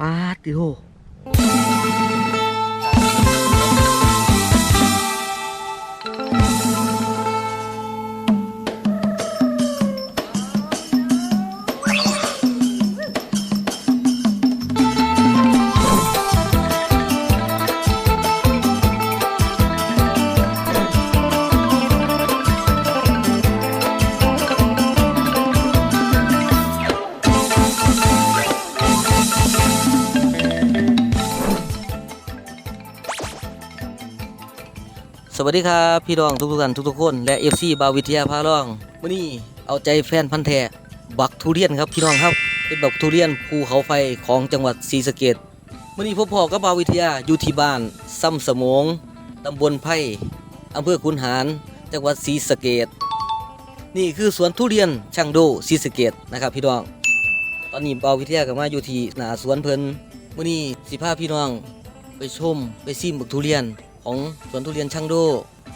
ปาดติโห สวัสดีครับพี่น้องทุกๆท่านทุกๆคนและ FC บาวิทยาพาล่องมื้อนี้เอาใจแฟนพันธุ์แท้บักทุเรียนครับพี่น้องครับเป็นบักทุเรียนภูเขาไฟของจังหวัดศรีสะเกษมื้อนี้พบพ่อกับบาวิทยาอยู่ที่บ้านซ้ำสมงตำบลไผ่อำเภอขุนหาร จังหวัดศรีสะเกษนี่คือสวนทุเรียนช่างโดศรีสะเกษนะครับพี่น้อง ตอนนี้บาวิทยาก็มาอยู่ที่หนาสวนเพิ่นมื้อนี้สิพาพี่น้องไปชมไปซิมบักทุเรียน ของสวนทุเรียนช่างโด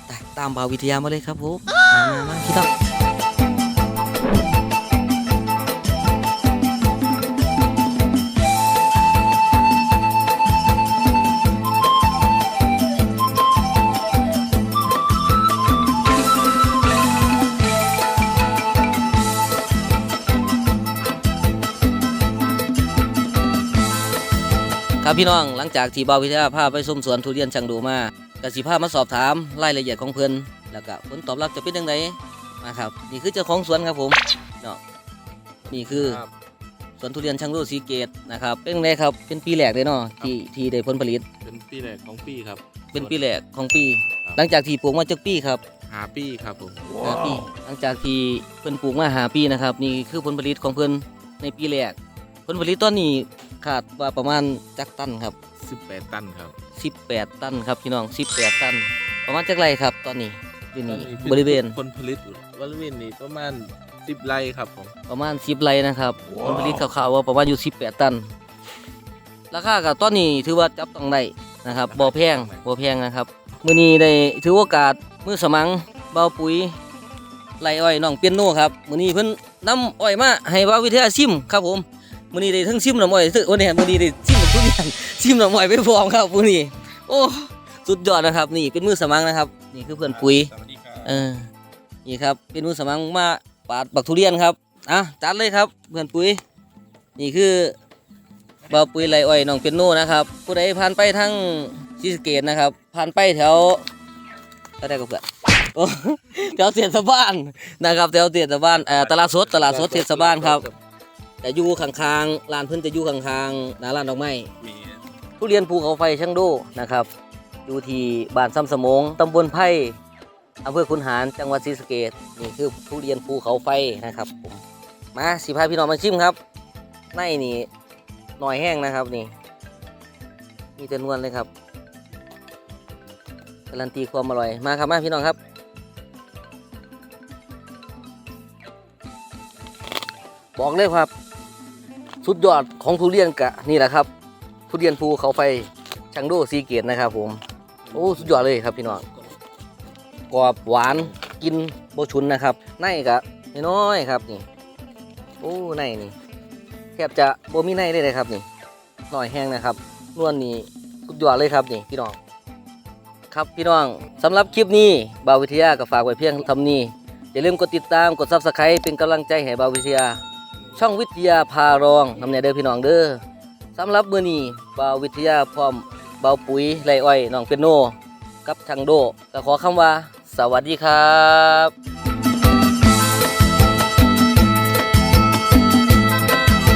ไปตามบาววิทยามาเลยครับผมมามามาพี่ต้อง ครับพี่น้องหลังจากที่บาววิทยาพาไปชมสวนทุเรียนช่างโดมากสิพามาสอบถามรายละเอียดของเพิ่นแล้วก็ผลตอบรับจะเป็นยังไงมาครับ นี่คือเจ้าของสวนครับผมเนาะนี่คือครับสวนทุเรียนช่างโดสีเกตนะครับเป็นไงครับเป็นปีแรกเลยเนาะที่ที่ได้ผลผลิต เป็นปีแรกของปีครับ เป็นปีแรกของปีครับหลังจากที่ปลูกมาจากปีครับหาปีครับผมห้าปีหลังจากที่เพิ่นปลูกมาหาปีนะครับ นี่คือผลผลิตของเพิ่นในปีแรกผลผลิตตอนนี้ ขาดว่าประมาณจักตันครับ 18 ตันครับ 18 ตันครับพี่น้อง 18 ตัน ประมาณจักไรครับตอนนี้อยู่นี่ตอนนี้บริเวณผลผลิตบริเวณนี้ประมาณ10ไร่ครับผมประมาณ10ไรนะครับผลผลิตคร่าวๆว่าประมาณอยู่ 18 ตัน ราคากับตอนนี้ถือว่าจับต้องได้นะครับบ่แพงบ่แพงนะครับมื้อนี้ได้ถือโอกาสมือสมังเบาปุ๋ยไล่อ้อยน้องเปียโนครับมื้อนี้เพิ่นนำอ้อยมาให้เบาวิทยาซิมครับผม มื้อนี้ได้ทั้งซิมน้ำอ้อยซึ่งโอ้เนี่ยมื้อนี้ได้ซิมทุเรียนซิมน้ำอ้อยไปพร้อมครับมื้อนี้โอ้สุดยอดนะครับ นี่เป็นมือสมังนะครับ นี่คือเพื่อนปุ๋ยสวัสดีครับเออนี่ครับ เป็นมือสมังมาปาดบักทุเรียนครับอะจัดเลยครับ เพื่อนปุ๋ย นี่คือบ่าวปุ๋ยไรอ้อยน้องเป็นโน่นะครับผู้ใดผ่านไปทางซีสะเกตนะครับ ผ่านไปแถวแถวใดก็เพื่อนโอ้แถวเทศบาลนะครับแถวเทศบาลเอ่อตลาดสดตลาดสดเทศบาลครับ แต่อยู่ข้างๆร้านเพิ่นจะอยู่ข้างๆหน้าร้านดอกไม้มีทุเรียนภูเขาไฟช่างโดนะครับอยู่ที่บ้านซ้ำสมงตำบลไผ่อำเภอคุนหารจังหวัดศรีสะเกษนี่คือทุเรียนภูเขาไฟนะครับผมมาสิพาพี่น้องมาชิมครับในนี่หน่อยแห้งนะครับนี่ มีแต่นวลเลยครับการันตีความอร่อยมาครับมาพี่น้องครับบอกเลยครับ สุดยอดของทุเรียนกะนี่แหละครับ ทุเรียนภูเขาไฟชังโดซีเกตนะครับ ผม โอ้สุดยอดเลยครับพี่น้องกรอบหวานกินโบชุนนะครับในกะน้อยครับนี่ โอ้ในนี่แทบจะโบมีในเลยเลยครับนี่หน่อยแห้งนะครับนวลนี่สุดยอดเลยครับนี่พี่น้องครับพี่น้องสำหรับคลิปนี้บาวิทยาก็ฝากไว้เพียงทำนี้อย่าลืมกดติดตามกดซับสไครต์เป็นกำลังใจให้บาววิทยา ช่องวิทยาพารองนำเนเด้อพี่น้องเด้อสำหรับมือนี้บ่าววิทยาพร้อมบ่าวปุ๋ยไรอ้อยน้องเปียโน กับทางโดก็ขอคำว่า สวัสดีครับ